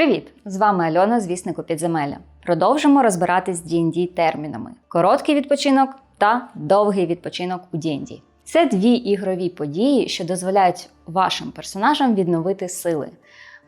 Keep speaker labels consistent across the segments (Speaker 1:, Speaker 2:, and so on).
Speaker 1: Привіт! З вами Альона, звіснику підземелля. Продовжимо розбиратись з D&D термінами: короткий відпочинок та довгий відпочинок у D&D. Це дві ігрові події, що дозволяють вашим персонажам відновити сили.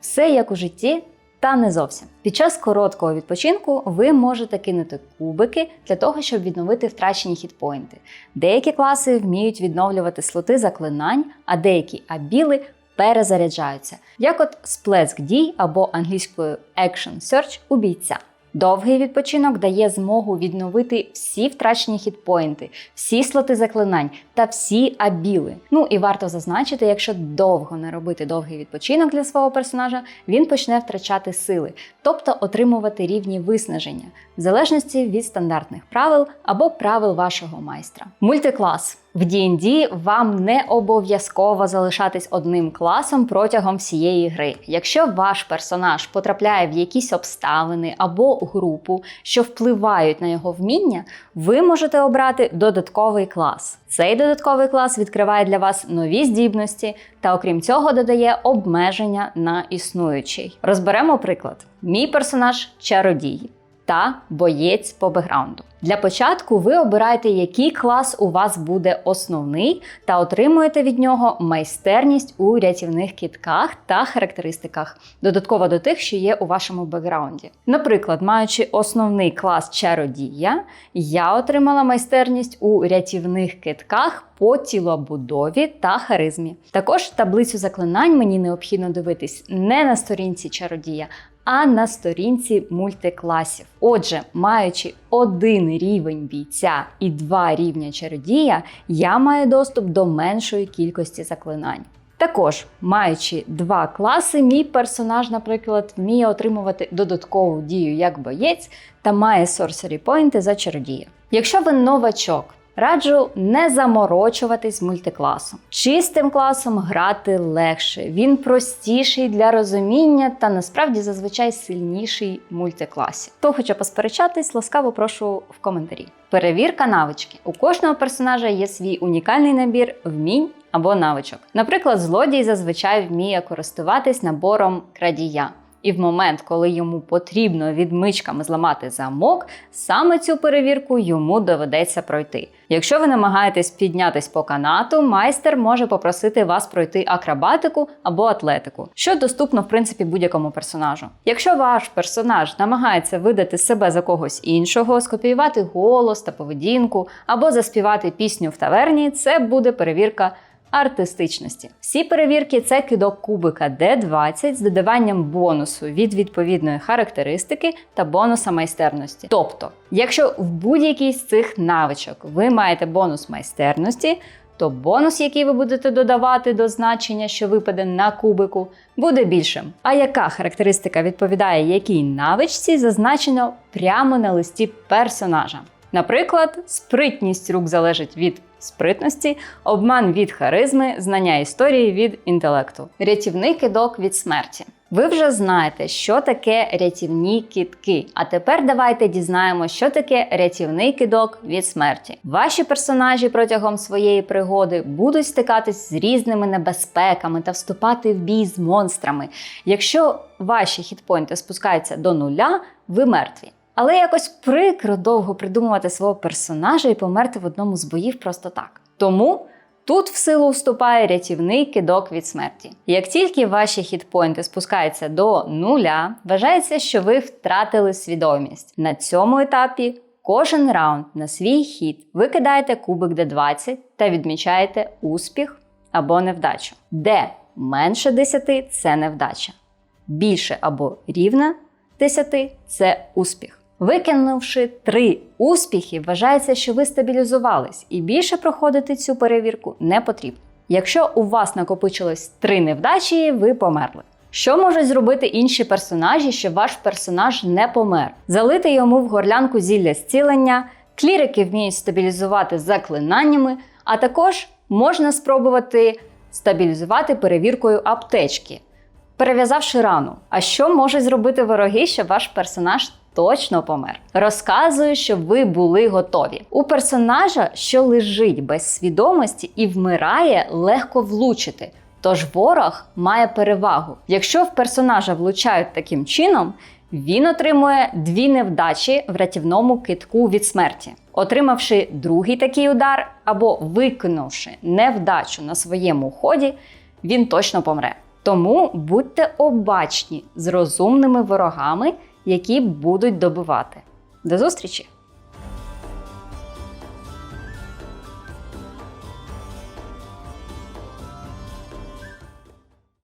Speaker 1: Все як у житті, та не зовсім. Під час короткого відпочинку ви можете кинути кубики для того, щоб відновити втрачені хітпоінти. Деякі класи вміють відновлювати слоти заклинань, а деякі абіли перезаряджаються, як от сплеск дій або англійською Action Search у бійця. Довгий відпочинок дає змогу відновити всі втрачені хітпоінти, всі слоти заклинань та всі абіли. Ну і варто зазначити, якщо довго не робити довгий відпочинок для свого персонажа, він почне втрачати сили, тобто отримувати рівні виснаження, в залежності від стандартних правил або правил вашого майстра. Мультиклас. В D&D вам не обов'язково залишатись одним класом протягом всієї гри. Якщо ваш персонаж потрапляє в якісь обставини або групу, що впливають на його вміння, ви можете обрати додатковий клас. Цей додатковий клас відкриває для вас нові здібності та, окрім цього, додає обмеження на існуючий. Розберемо приклад: мій персонаж чародій та боєць по бекграунду. Для початку ви обираєте, який клас у вас буде основний, та отримуєте від нього майстерність у рятівних кітках та характеристиках, додатково до тих, що є у вашому бекграунді. Наприклад, маючи основний клас чародія, я отримала майстерність у рятівних китках по тілобудові та харизмі. Також таблицю заклинань мені необхідно дивитись не на сторінці чародія, а на сторінці мультикласів. Отже, маючи один рівень бійця і два рівня чародія, я маю доступ до меншої кількості заклинань. Також, маючи два класи, мій персонаж, наприклад, вміє отримувати додаткову дію як боєць та має sorcery поінти за чародія. Якщо ви новачок, Раджу не заморочуватись мультикласом. Чистим класом грати легше, він простіший для розуміння та насправді зазвичай сильніший мультикласі. Хто хоче посперечатись, ласкаво прошу в коментарі. Перевірка навички. У кожного персонажа є свій унікальний набір вмінь або навичок. Наприклад, злодій зазвичай вміє користуватись набором крадія. І в момент, коли йому потрібно відмичками зламати замок, саме цю перевірку йому доведеться пройти. Якщо ви намагаєтесь піднятись по канату, майстер може попросити вас пройти акробатику або атлетику, що доступно в принципі будь-якому персонажу. Якщо ваш персонаж намагається видати себе за когось іншого, скопіювати голос та поведінку або заспівати пісню в таверні, це буде перевірка артистичності. Всі перевірки це кидок кубика D20 з додаванням бонусу від відповідної характеристики та бонуса майстерності. Тобто, якщо в будь-якій з цих навичок ви маєте бонус майстерності, то бонус, який ви будете додавати до значення, що випаде на кубику, буде більшим. А яка характеристика відповідає якій навичці, зазначено прямо на листі персонажа. Наприклад, спритність рук залежить від спритності, обман від харизми, знання історії від інтелекту, рятівний кидок від смерті. Ви вже знаєте, що таке рятівні кітки. А тепер давайте дізнаємося, що таке рятівний кидок від смерті. Ваші персонажі протягом своєї пригоди будуть стикатись з різними небезпеками та вступати в бій з монстрами. Якщо ваші хітпойнти спускаються до нуля, ви мертві. Але якось прикро довго придумувати свого персонажа і померти в одному з боїв просто так. Тому тут в силу вступає рятівний кидок від смерті. Як тільки ваші хітпойнти спускаються до нуля, вважається, що ви втратили свідомість. На цьому етапі кожен раунд на свій хід ви кидаєте кубик D20 та відмічаєте успіх або невдачу. Де менше 10 це невдача. Більше або рівна 10 це успіх. Викинувши три успіхи, вважається, що ви стабілізувались, і більше проходити цю перевірку не потрібно. Якщо у вас накопичилось три невдачі, ви померли. Що можуть зробити інші персонажі, щоб ваш персонаж не помер? Залити йому в горлянку зілля зцілення, клірики вміють стабілізувати заклинаннями, а також можна спробувати стабілізувати перевіркою аптечки, перев'язавши рану. А що можуть зробити вороги, щоб ваш персонаж точно помер. Розказую, щоб ви були готові. У персонажа, що лежить без свідомості і вмирає, легко влучити. Тож ворог має перевагу. Якщо в персонажа влучають таким чином, він отримує дві невдачі в рятівному китку від смерті. Отримавши другий такий удар або виконавши невдачу на своєму ході, він точно помре. Тому будьте обачні з розумними ворогами, які будуть добивати. До зустрічі!